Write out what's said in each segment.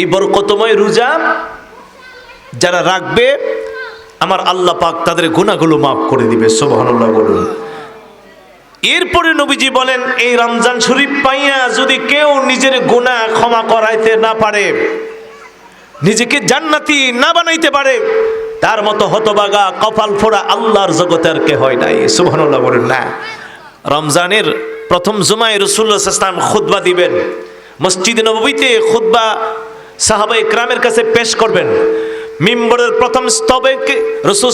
এই বরকতময় রোজা যারা রাখবে, আমার আল্লাহ পাক তাদের গুণাগুলো মাফ করে দিবে, সোবহানাল্লাহ বলুন। এরপরে নবীজি বলেন, এই রমজান শরীফ পাইয়া যদি কেউ নিজের গুনাহ ক্ষমা করাইতে না পারে, নিজেকে জান্নাতি না বানাইতে পারে, তার মতো হতবাগা, কপাল ফোড়া আল্লাহর জগতে আর কে হয় নাই। সুবহানাল্লাহ বলেন না। রমজানের প্রথম জুমায় রসুল্লাহ ইসলাম খুতবা দিবেন। মসজিদ নবীতে খুতবা সাহাবা ইকরামের কাছে পেশ করবেন। মিম্বরের প্রথম স্তবে রসুল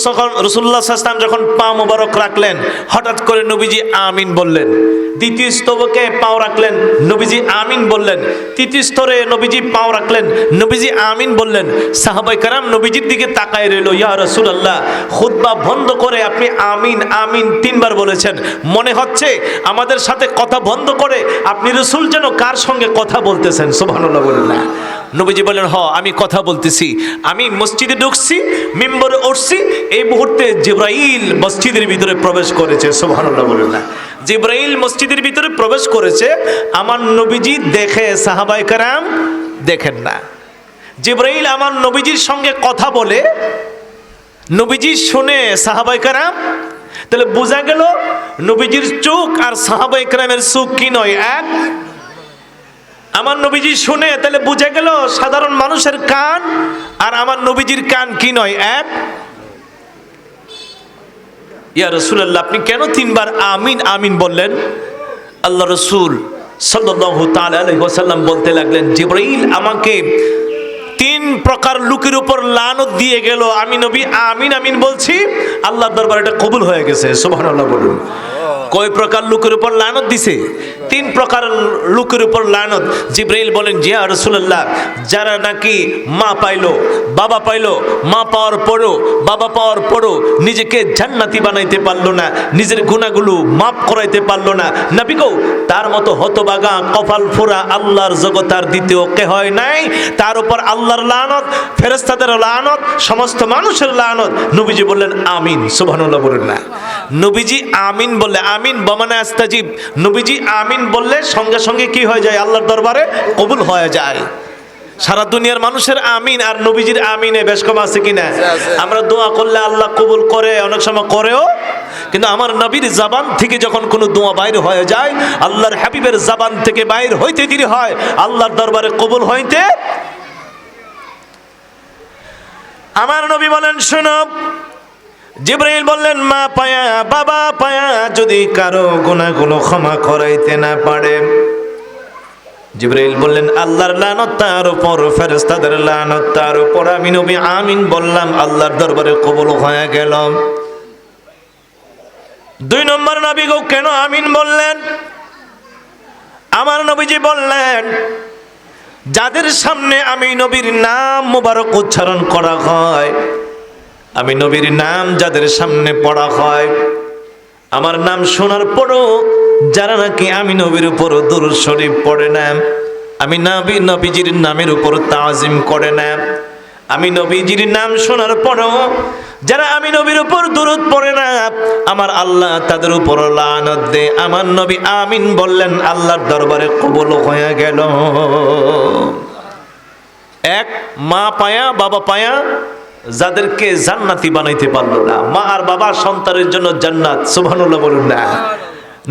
রসুল্লাহ ইসলাম যখন পা মোবারক রাখলেন, হঠাৎ করে নবীজি আমিন বললেন। দ্বিতীয় স্তবকে পাও রাখলেন? নবীজি আমিন বললেন। তৃতীয় স্তরে নবীজি পাও রাখলেন। নবীজি আমিন বললেন। সাহাবাই কারাম নবীজির দিকে তাকায় রইল, ইয়া রসুল আল্লাহ খুদ্া বন্ধ করে আপনি আমিন আমিন তিনবার বলেছেন। মনে হচ্ছে আমাদের সাথে কথা বন্ধ করে আপনি রসুল যেন কার সঙ্গে কথা বলতেছেন? সোভানুল্লাহ নবীজি বলেন হ, আমি কথা বলতেছি। আমি মসজিদে ঢুকছি, মেম্বরে উঠছি, এই মুহূর্তে জিব্রাইল মসজিদের ভিতরে প্রবেশ করেছে সোভানুল্লাহ বলেন না। জিব্রাইল মসজিদের ভিতরে প্রবেশ করেছে, আমার নবীজি দেখে সাহাবাই কারাম দেখেন না। জিব্রাইল আমার নবীজির সঙ্গে কথা বলে, নবীজি শুনে সাহাবাই কারাম, তাহলে বোঝা গেল নবীজির চোখ আর সাহাবাই কারামের চোখ কি নয়, এক আমার নবীজি শুনে, তাহলে বুঝে গেল সাধারণ মানুষের কান, আর আমার নবীজির কান কি নয়, এক? ইয়া রসুল্লাহ আপনি কেন তিনবার আমিন আমিন বললেন? আল্লাহ রসুল আলাইহি ওয়াসাল্লাম বলতে লাগলেন, জিবরাইল আমাকে তিন প্রকার লোকের উপর লানত দিয়ে গেল। আমি নবী আমিন আমিন বলছি, আল্লাহর দরবারে এটা কবুল হয়ে গেছে, সুবহানাল্লাহ বলুন। কয় প্রকার লোকের উপর লানত দিছে? তিন প্রকার লোকের উপর লানত। জিব্রাইল বলেন, জিয়া রসুল্লাহ যারা নাকি মা পাইলো, বাবা পাইলো, মা পাওয়ার পরও, বাবা পাওয়ার পরও নিজেকে জান্নাতি বানাইতে পারল না, নিজের গুণাগুলো মাফ করাইতে পারল না। গো, তার মতো হতবাগা, কপাল ফোরা আল্লাহর জগতার দ্বিতীয় কে হয় নাই? তার উপর আল্লাহর লানত ফেরেস্তাদের লানত, সমস্ত মানুষের লানত। নবীজি বললেন, আমিন। সুবহানাল্লাহ বলেন না। নবীজি আমিন বললে আমিন। বমানে আস্তাজিব। নবীজি আমিন বললে সঙ্গে সঙ্গে কি হয়ে যায়? আল্লাহর দরবারে কবুল হয়ে যায়। সারা দুনিয়ার মানুষের আমিন আর নবীজির আমিনে বেশ কম আছে কিনা আমরা দোয়া করলে আল্লাহ কবুল করে অনেক সময় করেও কিন্তু আমার নবীর জাবান থেকে যখন কোনো দোয়া বাইর হয়ে যায় আল্লাহর হাবিবের জাবান থেকে বাইর হইতে দেরি হয়। আল্লাহর দরবারে কবুল হইতে আমার নবী বলেন শোনো জিব্রাইল বললেন, মা পায়া, বাবা পায়া, যদি কারও গুনাহগুলো ক্ষমা করাইতে না পারে। জিব্রাইল বললেন, আল্লাহর লানত তার উপর, ফেরেশতাদের লানত তার উপর। আমি নবী আমিন বললাম, আল্লাহর দরবারে কবুল হয়ে গেল। দুই নম্বর নবী গো, কেন আমিন বললেন? আমার নবীজি বললেন, যাদের সামনে আমি নবীর নাম মুবারক উচ্চারণ করা হয় আমি নবীর নাম যাদের সামনে পড়া হয়, আমার নাম শোনার পরও যারা নাকি আমি নবীর উপর দুরুদ শরীফ পড়ে না, আমি নবী নবীজির নামের উপর তাজিম করে না, আমি নবীজির নাম শোনার পরও যারা আমি নবীর উপর দুরুদ পড়ে না, আমার আল্লাহ তাদের উপর লানত দে আমার নবী আমিন বললেন, আল্লাহর দরবারে কবল হয়ে গেল। এক মা পায়া, বাবা পায়া যাদেরকে জান্নাতি বানাইতে পারল না। মা আর বাবা সন্তানের জন্য জান্নাত, সুবহানাল্লাহ বলুন না।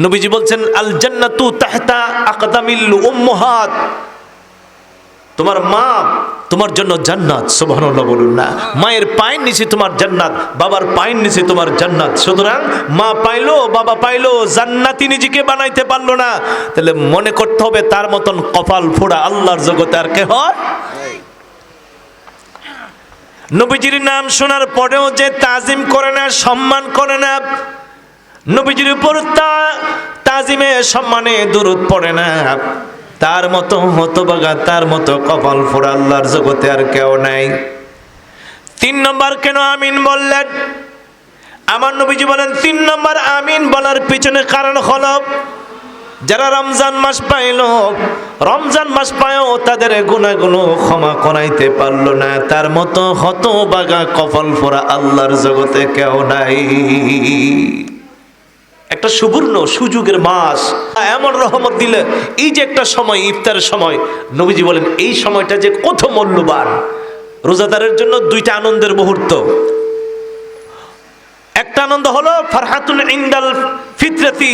নবীজি বলছেন আল জান্নাতু তাহতা আকদামিল উম্মাহাত। তোমার মা তোমার জন্য জান্নাত, সুবহানাল্লাহ বলুন না। মায়ের পায়ের নিচে তোমার জান্নাত, বাবার পায়ের নিচে তোমার জান্নাত। সুতরাং মা পাইলো, বাবা পাইলো, জান্নাতি নিজেকে বানাইতে পারল না। তাহলে মনে করতে হবে তার মতন কপাল ফোড়া আল্লাহর জগতে আর কে হয়? নবীজির নাম শোনার পরেও যে তাজিম করে না, সম্মান করে না, নবীজির উপর তা তাজিমে সম্মানে দূরত পড়ে না। তার মতো হতবাগা তার মতো কপাল ফোড়া আল্লাহর জগতে আর কেউ নাই। তিন নম্বর কেন আমিন বললেন? আমার নবীজি বলেন, তিন নম্বর আমিন বলার পিছনে কারণ হলো যারা রমজান মাস পাইল, রমজান মাস পায়ও তাদের গুণাগুলো ক্ষমা করাইতে পারল না। তার মতো হত বাগা কপাল ফোরা আল্লাহর জগতে কেউ নাই। একটা সুবর্ণ সুযোগের মাস। এমন রহমত দিলে এই যে একটা সময় ইফতারের সময়, নবীজি বলেন, এই সময়টা যে কত মূল্যবান। রোজাদারের জন্য দুইটা আনন্দের মুহূর্ত। একটা আনন্দ হলো ফারহাতুল ইন্দাল ফিতরাতি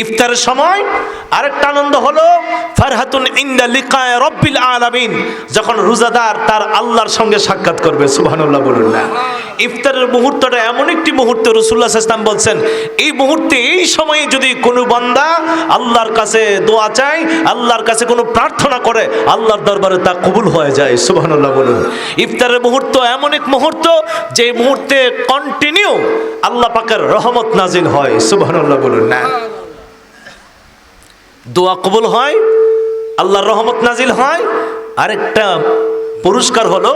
ইফতারের সময় আরেকটা আনন্দ হলো, ফারহাতুন ইন্দা লিকায় রব্বিল আলামিন, যখন রোজাদার তার আল্লাহর সঙ্গে সাক্ষাৎ করবে, সুবহানাল্লাহ বলুন না। ইফতারের মুহূর্তটা এমন একটি মুহূর্ত রসুল্লাহ ইসলাম বলছেন, এই মুহূর্তে, এই সময়ে যদি কোনো বান্দা আল্লাহর কাছে দোয়া চায়, আল্লাহর কাছে কোনো প্রার্থনা করে, আল্লাহর দরবারে তা কবুল হয়ে যায়, সুবহানাল্লাহ বলুন। ইফতারের মুহূর্ত এমন এক মুহূর্ত, যে মুহূর্তে কন্টিনিউ আল্লাহ পাকের রহমত নাজিল হয়, সুবহানাল্লাহ বলুন না। দোয়া কবুল হয় আল্লাহর রহমত নাজিল হয়। আরেকটা পুরস্কার হলো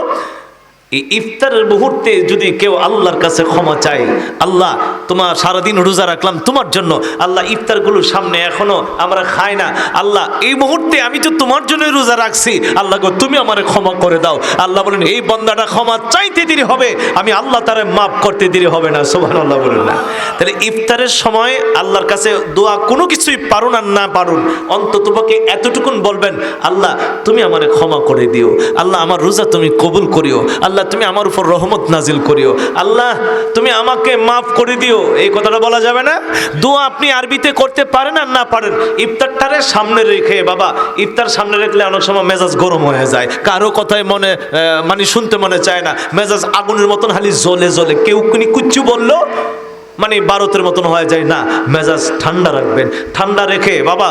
এই ইফতারের মুহূর্তে যদি কেউ আল্লাহর কাছে ক্ষমা চায়, আল্লাহ তোমার সারাদিন রোজা রাখলাম তোমার জন্য, আল্লাহ ইফতারগুলোর সামনে এখনও আমরা খাই না, আল্লাহ এই মুহূর্তে আমি তো তোমার জন্যই রোজা রাখছি, আল্লাহ গো, তুমি আমারে ক্ষমা করে দাও। আল্লাহ বলেন, এই বন্দাটা ক্ষমা চাইতে দেরি হবে, আমি আল্লাহ তারে মাফ করতে দেরি হবে না। সোভান আল্লাহ বলেন না। তাহলে ইফতারের সময় আল্লাহর কাছে দোয়া কোনো কিছুই পারুন আর না পারুন, অন্তত তোমাকে এতটুকুন বলবেন, আল্লাহ, তুমি আমারে ক্ষমা করে দিও। আল্লাহ, আমার রোজা তুমি কবুল করিও। আল্লাহ তুমি আমার উপর রহমত নাজিল করিও। আল্লাহ, তুমি আমাকে মাফ করে দিও। এই কথাটা বলা যাবে না। দোয়া আপনি আরবিতে করতে পারেন আর না পারেন, ইফতারটারে সামনে রেখে, বাবা, ইফতার সামনে রেখলে অনেক সময় মেজাজ গরম হয়ে যায়। কারও কথায় মনে মানে শুনতে মনে চায় না। মেজাজ আগুনের মতন হালি জ্বলে জ্বলে। কেউ কিনি কুচ্ছু বলল? মানে ভারতের মতন হয়ে যায় না, মেজাজ ঠান্ডা রাখবেন, ঠান্ডা রেখে বাবা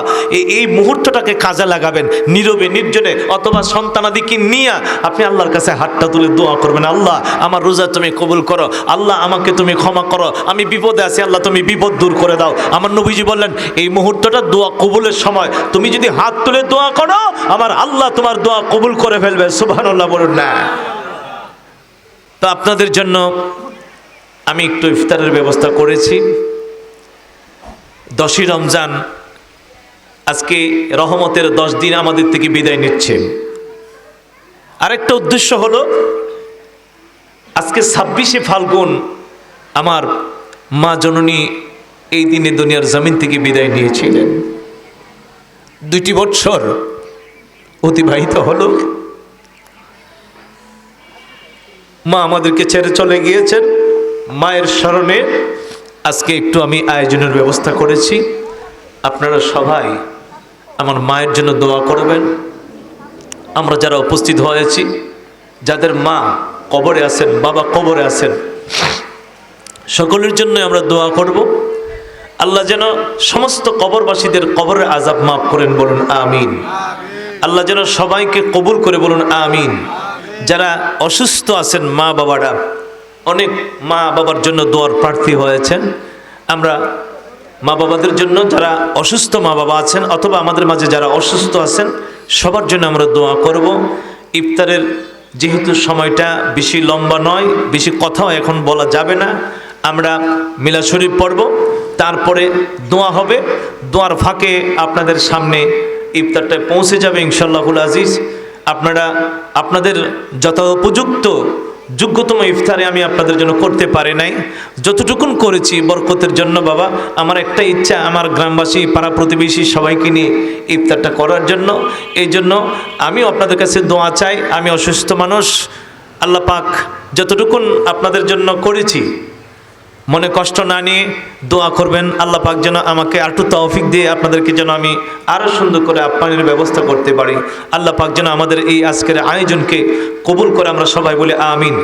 এই মুহূর্তটাকে কাজে লাগাবেন, নীরবে, নির্জনে, অথবা সন্তানাদিকে নিয়ে আপনি আল্লাহর কাছে হাতটা তুলে দোয়া করবেন, আল্লাহ, আমার রোজা তুমি কবুল করো, আল্লাহ, আমাকে তুমি ক্ষমা করো, আমি বিপদে আছি, আল্লাহ, তুমি বিপদ দূর করে দাও। আমার নবীজি বললেন, এই মুহূর্তটা দোয়া কবুলের সময়, তুমি যদি হাত তুলে দোয়া করো, আমার আল্লাহ তোমার দোয়া কবুল করে ফেলবে, সুবহানাল্লাহ বলুন না। তো আপনাদের জন্য আমি একটু ইফতারের ব্যবস্থা করেছি। দশই রমজান আজকে রহমতের দশ দিন আমাদের থেকে বিদায় নিচ্ছে। আরেকটা উদ্দেশ্য হলো, আজকে ছাব্বিশে ফাল্গুন আমার মা জননী এই দিনে দুনিয়ার জমিন থেকে বিদায় নিয়েছিলেন। দুইটি বৎসর অতিবাহিত হলো। মা আমাদেরকে ছেড়ে চলে গিয়েছেন। মায়ের স্মরণে আজকে একটু আমি আয়োজনের ব্যবস্থা করেছি। আপনারা সবাই আমার মায়ের জন্য দোয়া করবেন। আমরা যারা উপস্থিত হয়েছি, যাদের মা কবরে আছেন, বাবা কবরে আছেন, সকলের জন্য আমরা দোয়া করব। আল্লাহ যেন সমস্ত কবরবাসীদের কবরের আজাব মাফ করেন বলুন, আমিন। আল্লাহ যেন সবাইকে কবুল করে বলুন, আমিন। যারা অসুস্থ আছেন মা বাবারা অনেক মা বাবার জন্য দোয়ার প্রার্থী হয়েছেন। আমরা মা বাবাদের জন্য যারা অসুস্থ মা বাবা আছেন অথবা আমাদের মাঝে যারা অসুস্থ আছেন, সবার জন্য আমরা দোয়া করব। ইফতারের যেহেতু সময়টা বেশি লম্বা নয়, বেশি কথাও এখন বলা যাবে না। আমরা মিলা শরীফ পড়ব, তারপরে দোয়া হবে। দোয়ার ফাঁকে আপনাদের সামনে ইফতারটায় পৌঁছে যাবে ইনশাল্লাহুল আজিজ। আপনারা, আপনাদের যথোপযুক্ত যোগ্যতম ইফতারে আমি আপনাদের জন্য করতে পারি নাই। যতটুকুন করেছি বরকতের জন্য, বাবা, আমার একটা ইচ্ছা, আমার গ্রামবাসী, পাড়া প্রতিবেশী সবাইকে নিয়ে ইফতারটা করার জন্য। এই জন্য আমি আপনাদের কাছে দোয়া চাই, আমি অসুস্থ মানুষ, আল্লাহ পাক যতটুকুন আপনাদের জন্য করেছি মনে কষ্ট না নিয়ে দোয়া করবেন। আল্লাহ পাক যেন আমাকে আরটু তৌফিক দিয়ে আপনাদেরকে যেন আমি আরও সুন্দর করে আপ্যায়নের ব্যবস্থা করতে পারি। আল্লাহ পাক যেন আমাদের এই আজকের আয়োজনকে কবুল করে আমরা সবাই বলে আমিন।